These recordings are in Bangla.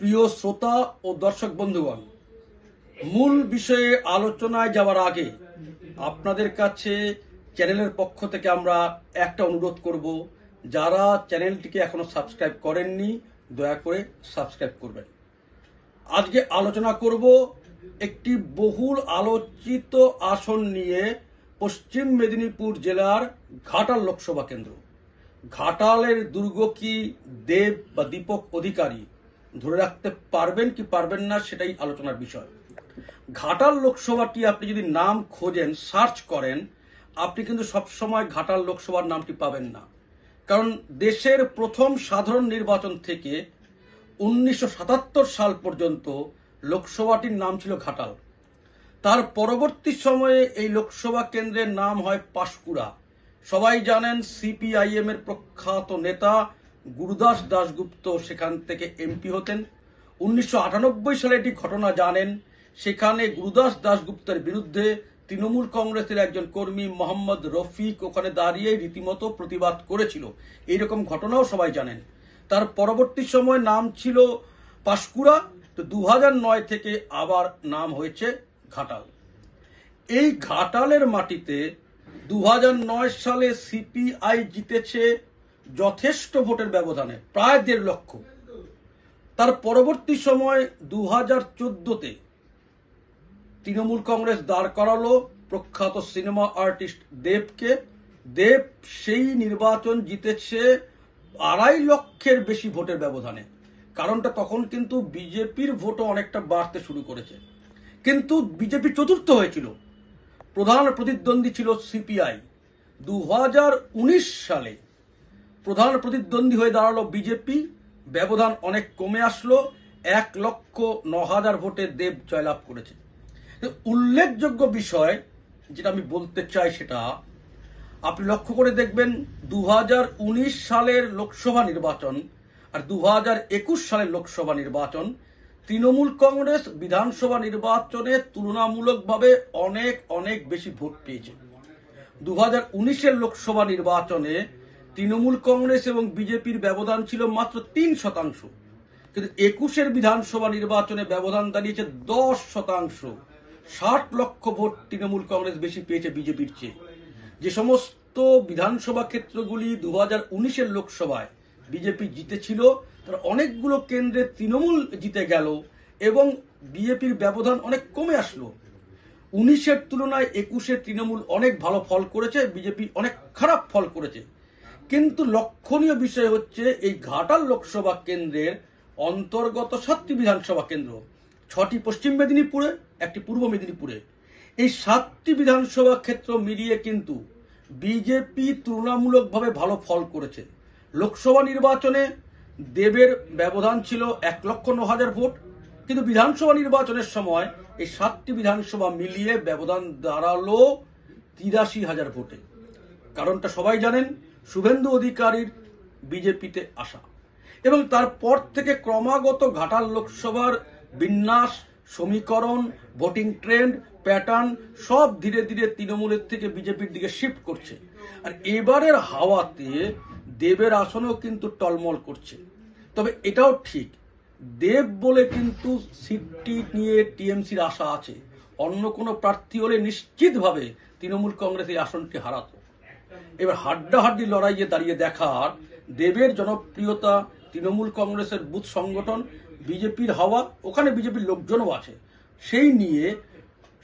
প্রিয় শ্রোতা ও দর্শক বন্ধুগণ, মূল বিষয়ে আলোচনায় যাওয়ার আগে আপনাদের কাছে চ্যানেলের পক্ষ থেকে আমরা একটা অনুরোধ করব, যারা চ্যানেলটিকে এখনও সাবস্ক্রাইব করেননি, দয়া করে সাবস্ক্রাইব করবেন। আজকে আলোচনা করব একটি বহুল আলোচিত আসন নিয়ে পশ্চিম মেদিনীপুর জেলার ঘাটাল লোকসভা কেন্দ্র। ঘাটালের দুর্গ কি দেব বা দীপক অধিকারী ধরে রাখতে পারবেন কি পারবেন না সেটাই আলোচনার বিষয়। ঘাটাল লোকসভাটি আপনি যদি নাম খোঁজেন, সার্চ করেন, আপনি কিন্তু সবসময় ঘাটাল লোকসভার নামটি পাবেন না। কারণ দেশের প্রথম সাধারণ নির্বাচন থেকে উনিশশো সাতাত্তর সাল পর্যন্ত লোকসভাটির নাম ছিল ঘাটাল। তার পরবর্তী সময়ে এই লোকসভা কেন্দ্রের নাম হয় পাশকুড়া। সবাই জানেন সিপিআইএম এর প্রখ্যাত নেতা গুরুদাস দাশগুপ্ত সেখান থেকে এমপি হতেন। উনিশশো আটানব্বই সালে একটি ঘটনা জানেন। সেখানে গুরুদাস দাশগুপ্তের বিরুদ্ধে তৃণমূল কংগ্রেসের একজন কর্মী মোহাম্মদ রফিক ওখানে দাঁড়িয়ে রীতিমতো প্রতিবাদ করেছিল। এইরকম ঘটনাও সবাই জানেন। তার পরবর্তী সময় নাম ছিল পাশকুড়া। তো দু নয় থেকে আবার নাম হয়েছে ঘাটাল। এই ঘাটালের মাটিতে দু হাজার নয় সালে সিপিআই জিতেছে যথেষ্ট ভোটের ব্যবধানে, প্রায় দেড় লক্ষ। তার পরবর্তী সময় দু হাজার চোদ্দতে তৃণমূল কংগ্রেস দাঁড় করালো প্রখ্যাত সিনেমা আর্টিস্ট দেবকে। দেব সেই নির্বাচন জিতেছে আড়াই লক্ষের বেশি ভোটের ব্যবধানে। কারণটা তখন কিন্তু বিজেপির ভোটও অনেকটা বাড়তে শুরু করেছে। কিন্তু বিজেপি চতুর্থ হয়েছিল। প্রধান প্রতিদ্বন্দ্বী ছিল সিপিআই। দু হাজার উনিশ সালে প্রধান প্রতিদ্বন্দ্বী হয়ে দাঁড়াল বিজেপি। ব্যবধান অনেক কমে আসলো। এক লক্ষ ন হাজার ভোটে দেব জয়লাভ করেছে। উল্লেখযোগ্য বিষয় যেটা আমি বলতে চাই সেটা, আপনি লক্ষ্য করে দেখবেন দু হাজার উনিশ সালের লোকসভা নির্বাচন আর দু হাজার একুশ সালের লোকসভা নির্বাচন তৃণমূল কংগ্রেস বিধানসভা নির্বাচনে তুলনামূলকভাবে অনেক অনেক বেশি ভোট পেয়েছে। দু হাজার লোকসভা নির্বাচনে তৃণমূল কংগ্রেস এবং বিজেপির ব্যবধান ছিল মাত্র তিন শতাংশ। কিন্তু একুশের বিধানসভা নির্বাচনে ব্যবধান দাঁড়িয়েছে দশ শতাংশ। ষাট লক্ষ ভোট তৃণমূল কংগ্রেস বেশি পেয়েছে বিজেপির চেয়ে। যে সমস্ত বিধানসভা ক্ষেত্রগুলি দু হাজার উনিশের লোকসভায় বিজেপি জিতেছিল, তার অনেকগুলো কেন্দ্রে তৃণমূল জিতে গেল এবং বিজেপির ব্যবধান অনেক কমে আসলো। উনিশের তুলনায় একুশে তৃণমূল অনেক ভালো ফল করেছে, বিজেপি অনেক খারাপ ফল করেছে। কিন্তু লক্ষণীয় বিষয় হচ্ছে এই ঘাটাল লোকসভা কেন্দ্রের অন্তর্গত সাতটি বিধানসভা কেন্দ্র। ছটি পশ্চিম মেদিনীপুরে, একটি পূর্ব মেদিনীপুরে। এই সাতটি বিধানসভা ক্ষেত্র মিলিয়ে কিন্তু বিজেপি তুলনামূলকভাবে ভালো ফল করেছে। লোকসভা নির্বাচনে দেবের ব্যবধান ছিল এক লক্ষ ন হাজার ভোট। কিন্তু বিধানসভা নির্বাচনের সময় এই সাতটি বিধানসভা মিলিয়ে ব্যবধান দাঁড়াল তিরাশি হাজার ভোটে। কারণটা সবাই জানেন শুভেন্দু অধিকারীর বিজেপিতে আসা এবং তারপর থেকে ক্রমাগত ঘাটাল লোকসভার বিন্যাস, সমীকরণ, ভোটিং ট্রেন্ড, প্যাটার্ন সব ধীরে ধীরে তৃণমূলের থেকে বিজেপির দিকে শিফট করছে। আর এবারের হাওয়াতে দেবের আসনও কিন্তু টলমল করছে। তবে এটাও ঠিক, দেব বলে কিন্তু সিটটি নিয়ে টিএমসির আশা আছে। অন্য কোনো প্রার্থী হলে নিশ্চিতভাবে তৃণমূল কংগ্রেস এই আসনটি হারাতো। এবার হাড্ডাহাড্ডি লড়াইয়ে দাঁড়িয়ে দেখার দেবের জনপ্রিয়তা তৃণমূল কংগ্রেসের বুথ সংগঠন, বিজেপির হাওয়া, ওখানে বিজেপির লোকজনও আছে। সেই নিয়ে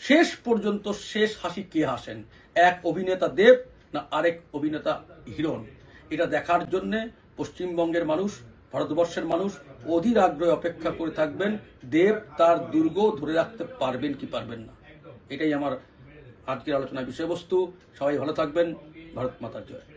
শেষ পর্যন্ত শেষ হাসি কে হাসেন? এক অভিনেতা দেব না আরেক অভিনেতা হিরণ? এটা দেখার জন্য পশ্চিমবঙ্গের মানুষ, ভারতবর্ষের মানুষ অধীর আগ্রহে অপেক্ষা করে থাকবেন। দেব তার দুর্গ ধরে রাখতে পারবেন কি পারবেন না? এটাই আমার আজকের আলোচনার বিষয়বস্তু। সবাই ভালো থাকবেন। भरत माता जय।